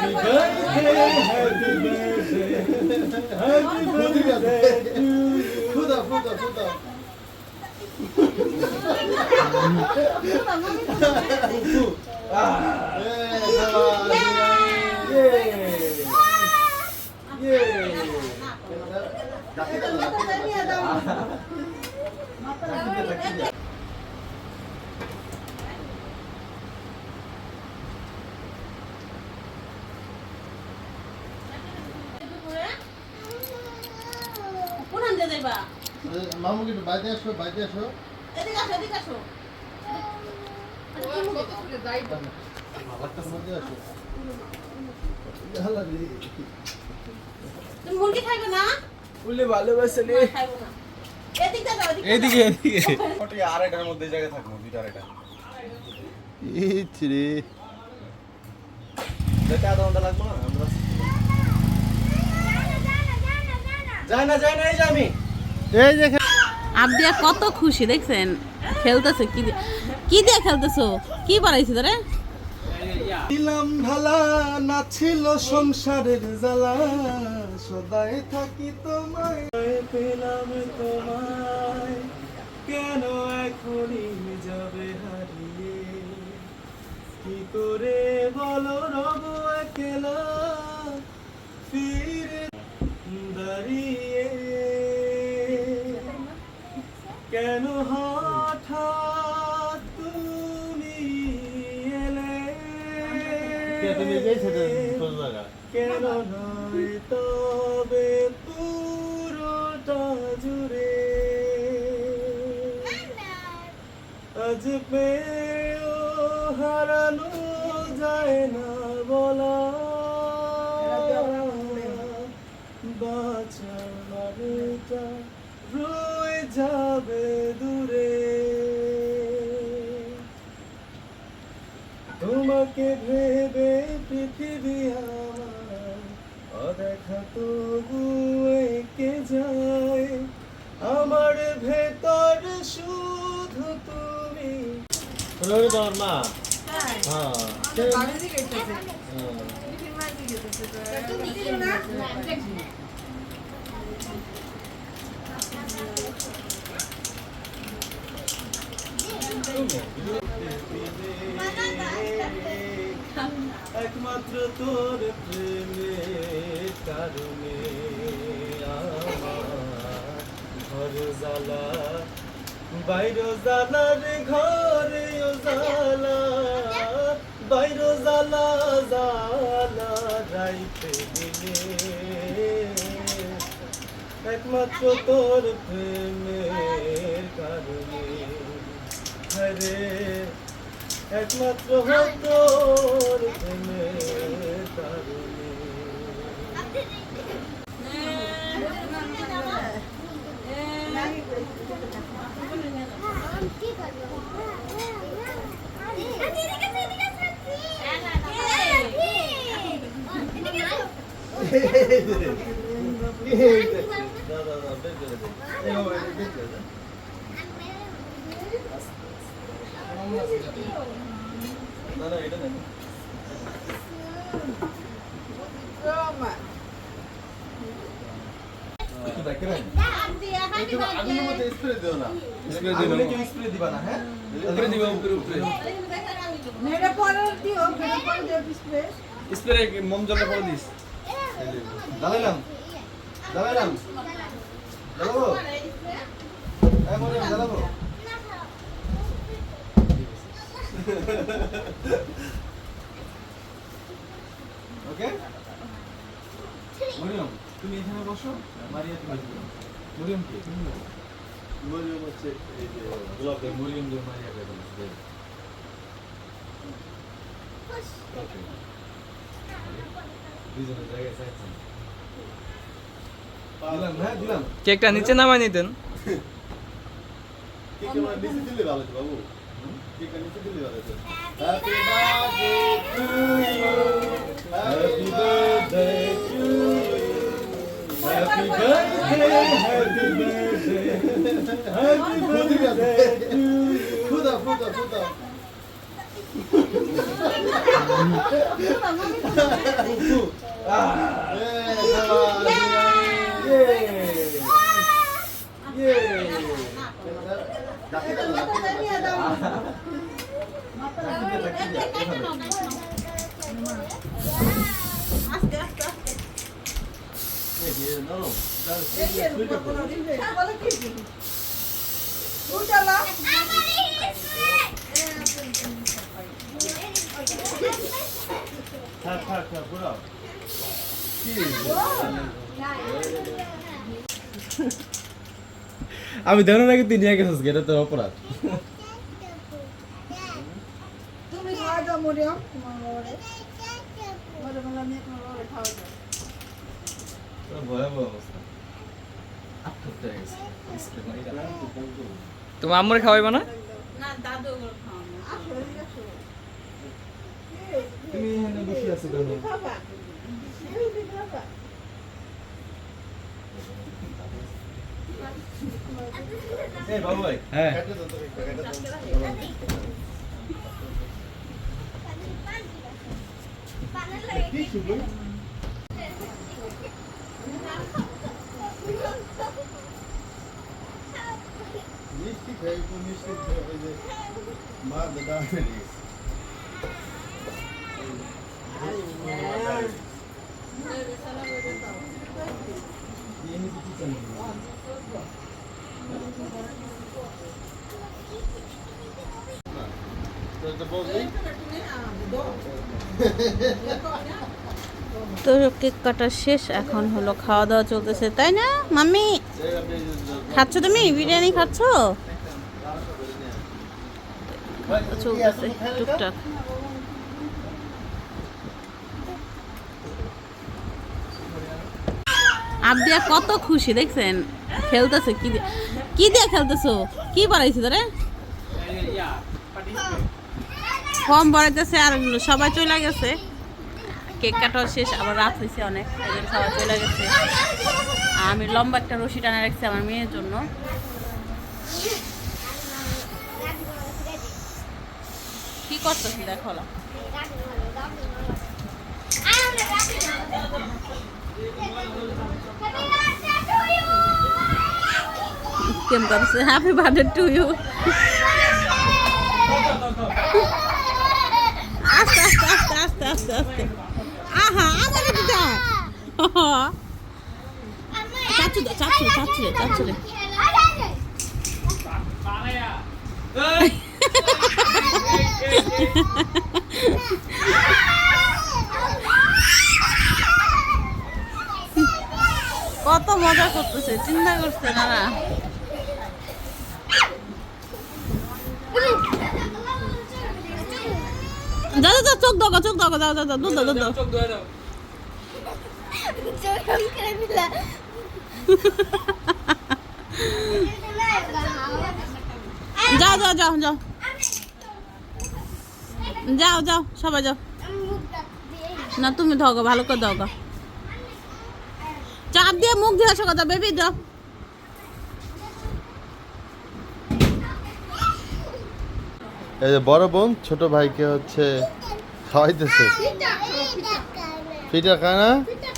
Happy birthday, happy birthday, happy birthday to you. ফুদা ফুদা ফুদা কোন আনতে যাইবা মামু কিন্তু বাইরে আসো বাইরে আসো এদিকে আসো এদিকে আসো বাইরে আসো তুমি মুরগি খাইবে না? বলে ভালোবাসলে না, খাইবো না। এদিকে যাও এইদিকে এদিকে মোটামুটি আড়াইটার মধ্যে জায়গায় থাকব দুইটা আড়াইটা। ইছরে যেতে আধা ঘণ্টা লাগবো না? আমরা যাই না যাই না এই যে আমি। এই যে আবদিয়া কত খুশি দেখছেন? খেলতেছে কি দিয়ে কি দিয়ে খেলতেছো? কি বানাইছি তোরে? দিলাম ঢালা না ছিল সংসারের জ্বালা। সদাই থাকি তোমায় পেলাম তোমায়। কেন এখনই যাবে হারিয়ে? কি করে বলো রব একলা? মানেটা রয়ে যাবে দূরে। তোমাকে ভেবে পৃথিবী আমার অদেখা তবু এঁকে যায়। আমার ভেতর শুধু তুমি। তোমার মা হ্যাঁ একমাত্র জ্বালা বাইর জ্বালা রে ঘরে জ্বালা বাইর জ্বালা জ্বালা রাইতে দিলে একমাত্র তোর প্রেমের কারণে। হরে একমাত্র তোর প্রেমের কারণে। দাদা দাদা বের করে দে এই বাবা, এটা বের করে দে। না না এটা না একটু দেখে রাখ আগুনের মধ্যে স্প্রে দিও না স্প্রে দাঁড়াইলাম দাঁড়াইলাম দাঁড়াবো মরে দাঁড়াবো ওকে? মরিয়ম তুমি এখানে বসো। মারিয়া তুমি বসো। মরিয়ম কে। মরিয়ম হচ্ছে এই যে গোলাপ মরিয়ম দিয়ে মারিয়া কে? বলছ ওকে দুজনের জায়গায় চাইছেন দিলাম হ্যাঁ দিলাম কেকটা নিচে নামাই নিতেন কেক আমার নিচে দিলে আমি ধরে নাকি তিনি নিয়ে গেছিস এটা তোর অপরাধ। তুমি খাওয়া দাও মরিয়ম তোমার বাবারে বাবারে খাওয়া দাও। আম্মুর খাওয়াইবা না? দাদু খাওয়ানো তুমি এখানে বসে আছো কেন? হ্যাঁ? মিষ্টি খাই মিষ্টি মা দাদা। তো কেক কাটা শেষ, এখন হলো খাওয়া দাওয়া চলতেছে, তাই না, মাম্মি? খাচ্ছ তুমি? বিরিয়ানি খাচ্ছ? চলতেছে, টুকটাক। আবদিয়া কত খুশি, দেখছেন? খেলতেছে, কি দিয়ে কি দিয়ে খেলতেছো? কি বাড়াইছি তোরে? ফর্ম বাড়াইতেছে আর সবাই চলে গেছে। কেক কাটাও শেষ, আবার রাত হয়েছে অনেক সবাই চলে গেছে। আমি লম্বা একটা রশি টানা রাখছি আমার মেয়ের জন্য। কি করতেছি দেখো না কেম করছে? হ্যাপি বার্থডে টু ইউ আস্তে আস্তে আস্তে আস্তে আস্তে আস্তে আহা আমার একটু যা চাচ্ছু দে চাচ্ছু চাচ্ছু রে চাচ্ছু রে কত মজা করতেছে চিন্তা করছে না যা যা চোখ দাও গো, চোখ দাও গো, যাও যাও যাও দুধ দাও দুধ দাও। চোখ যাও যাও যাও যাও। যাও যাও সবাই যাও। না তুমি দাও গো ভালো করে দাও গো। চাপ দিয়ে মুখ দিয়ে আসো কথা বেবি দাও। এই যে বড় বোন ছোট ভাইকে হচ্ছে খাওয়াইতেছে। পিঠা খায় না? পিঠা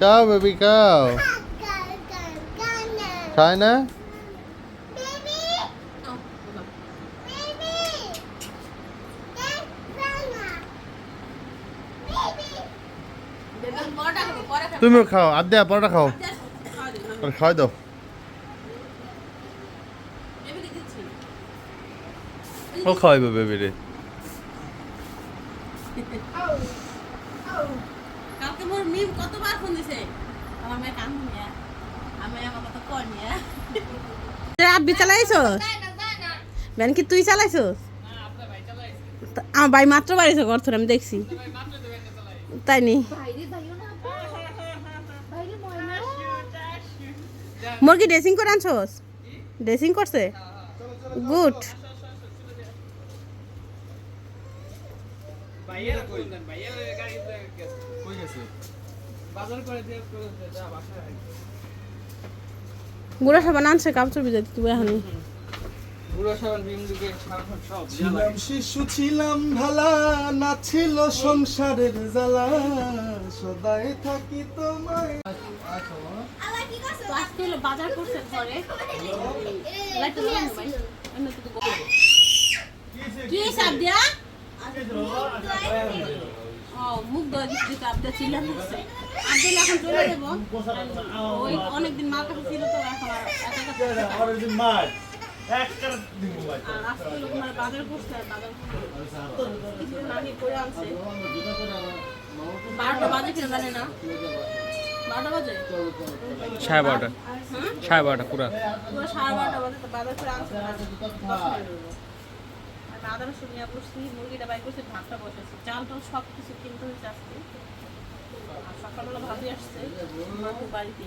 খাও বেবি খাও। খায় না? তুমিও খাও আদ্যা পরোটা খাও। আর খাওয়াই দাও ও খাওয়াইবে বেবি রে কালকে মোর মিম কতবার ফোন দিছে আমার মেয়ে কান নিয়ে আমি আমার কথা কর নিয়ে আব্বি চালাইছো বেন কি তুই চালাইছো আমার ভাই মাত্র বাড়িছে ঘর থেকে আমি দেখছি তাই নি মোর কি ড্রেসিং করে আনছোস? ড্রেসিং করছে? গুড। গুড়া সাবান আনছে, কাপড় ভিজে তুই এখন পুরো সাবান ভীম যুগে সাবান সব ছিলাম শিশু, ছিলাম ভালা, না ছিল সংসারের জ্বালা। সদাই থাকি তোমায়। তো আজকে হলো বাজার করছে ঘরে। কি হিসাব দিয়া ও মুখ ধোয়া দিচ্ছি তো আবদা চিল্লা দিচ্ছে আবদুল এখন চলে যাব। ওই অনেকদিন মার কাছে ছিল তো এখন আর তোমার বাজার করে আনছে। বারোটা বাজে কিনা জানে না। সাড়ে বারোটা। সাড়ে বারোটা পুরা। পুরো সাড়ে বারোটা বাজে তো বাজার করে আনছে দশ মিনিট হলো। আর আদা রসুন নিয়ে বসছি মুরগিটা বাই করছি ভাতটা বসেছি। চাল টাল সব কিছু কিনতে হয়েছে আজকে। আর সকালবেলা ভাবি আসছে বাড়িতে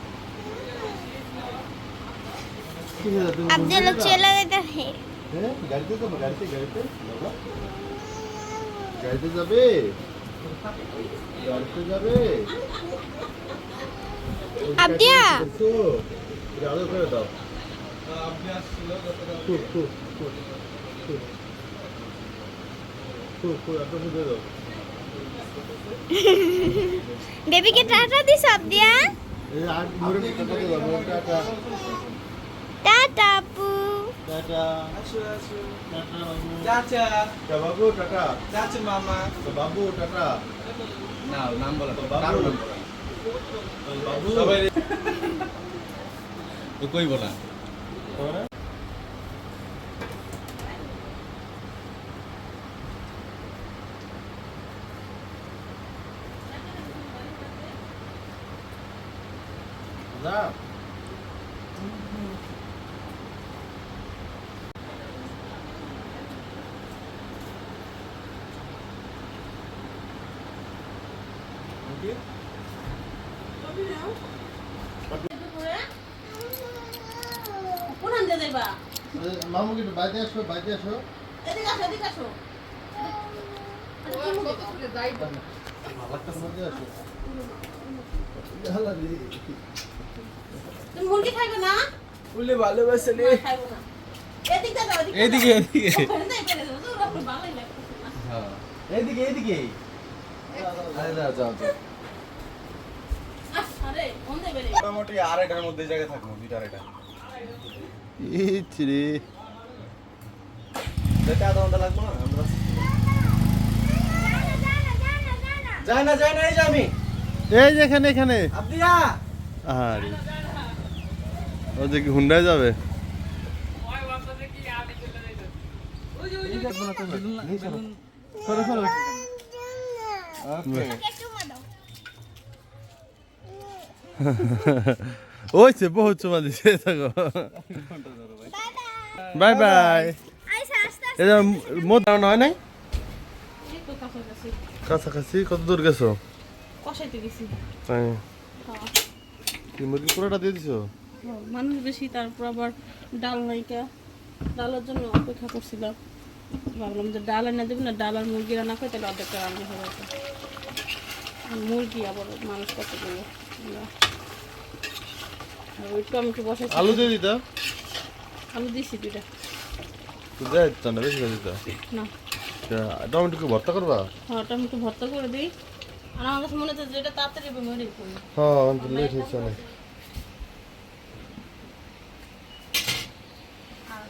আব্দুল চলে যেতে হ্যাঁ গাড়িতে যাবো গাড়িতে গাড়িতে গাড়িতে যাবে গাড়িতে যাবে আব্দিয়া আলো করে দাও খুব খুব খুব খুব খুব খুব একটা বুঝে দাও বেবিকে টাটা দিস আব্দিয়া এই আর মোরে টাটা দাও মোরে টাটা টাটা আপু টাটা আসো আসো টাটা বাবু চাচা টা বাবু টাটা চাচা মামা তো বাবু টাটা নাও নাম বলো তো বাবু নাম বলো বাবু সবাই কই বলা মামু কিন্তু আসো বাইরে আসো। এদিকে আসো এদিকে আসো। না? এদিকে যাও এদিকে। এদিকে ফেলে দেয়, মোটামুটি আড়াইটার মধ্যে জায়গায় থাকব দুইটা আড়াইটা। ইচ রে আধা ঘণ্টা লাগবো না? আমরা যাই না যাই না এই যে আমি। এই যে এখানে এখানে। আব্দিয়া! আরে ও যে কি হুন্ডায় যাবে? সরো সরো ওইছে বহুত চুমা দিছে থাকো বাই বাই। এটা মোট দাও হয় নাই? কাছাকাছি, কত দূর গেছো? তাই। কি মুরগি পুরোটা দিয়ে দিছো? মানুষ বেশি, তারপর আবার ডাল নাইকা। ডালের জন্য অপেক্ষা করছিলাম। ভাবলাম যে ডাল এনে দেবো না, ডাল আর মুরগি রান্না করে তাহলে অর্ধেকটা রান্না হয়ে মুরগি আবার মানুষ কত দেবো ওই টমেটো বসাইছি। আলু দিয়ে দিতা? আলু দিছি দুইটা। তো দেয় দিতা না বেশি করে দিতা। না। টমেটো কি ভর্তা করবা? হ্যাঁ টমেটো ভর্তা করে দিই। আর আমার কাছে মনে হচ্ছে যেটা তাড়াতাড়ি হবে করি হ্যাঁ লেট হচ্ছে অনেক। আর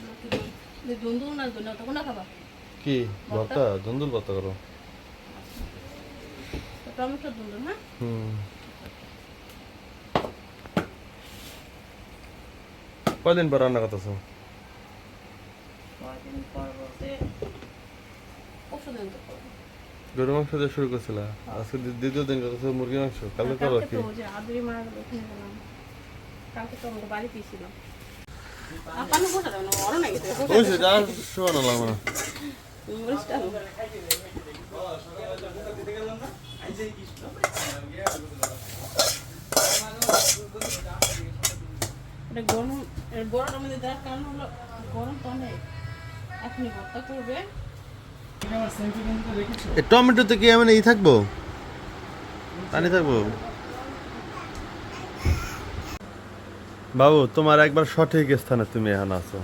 দুন্দুল না দুন্দুল তখন না খাবা? কি? ভর্তা? ধুন্দুল ভর্তা করো। টমেটো হ্যাঁ? হুম। কয়দিন পর রান্না করতেছো? গরু মাংস দিয়ে শুরু করছিল? আজকে দ্বিতীয় দিন করতেছো মুরগি মাংস? কালকে করো কি? কালকে তো ছিল না বড় নাকি ওই সেটা লাগবে না। এটা গরম এর মধ্যে দেওয়ার কারণ হলো অনেক। এখনই ভর্তা করবে। টমেটোতে কি এমন ই থাকব? পানি থাকব? বাবু তোমার একবার সঠিক স্থানে তুমি এখন আছো।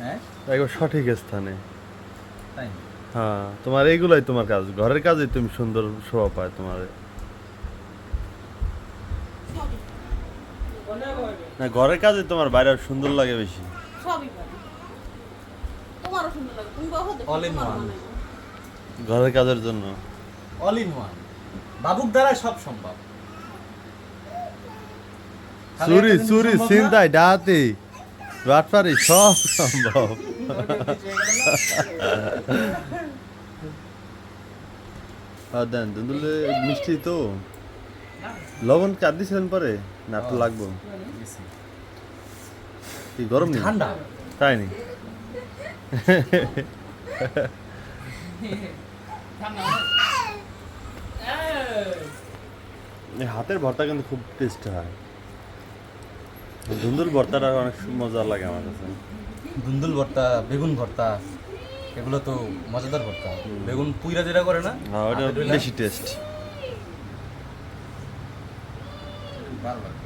হ্যাঁ? একবার সঠিক স্থানে। তাই হ্যাঁ তোমার এইগুলাই তোমার কাজ। ঘরের কাজে তুমি সুন্দর শোভা পায় তোমার। না ঘরের কাজে তোমার বাইরে সুন্দর লাগে বেশি। ঘরের কাজের জন্য। অল ইন ওয়ান বাবুর দ্বারা সব সম্ভব। চুরি চুরি। চিন্তায় ডাহাতি বাটপারি সব সম্ভব। দেন দুন্দুলে মিষ্টি তো। লবণ কাট দিয়েছিলেন পরে? না একটু লাগবো। কি গরম নেই ঠান্ডা। তাই নি হাতের ভর্তা কিন্তু খুব টেস্ট হয়। ধুন্দুল ভর্তাটা অনেক মজা লাগে আমার কাছে। ধুন্দুল ভর্তা বেগুন ভর্তা এগুলো তো মজাদার ভর্তা। বেগুন পুইরা যেটা করে না হ্যাঁ বেশি টেস্ট লাগে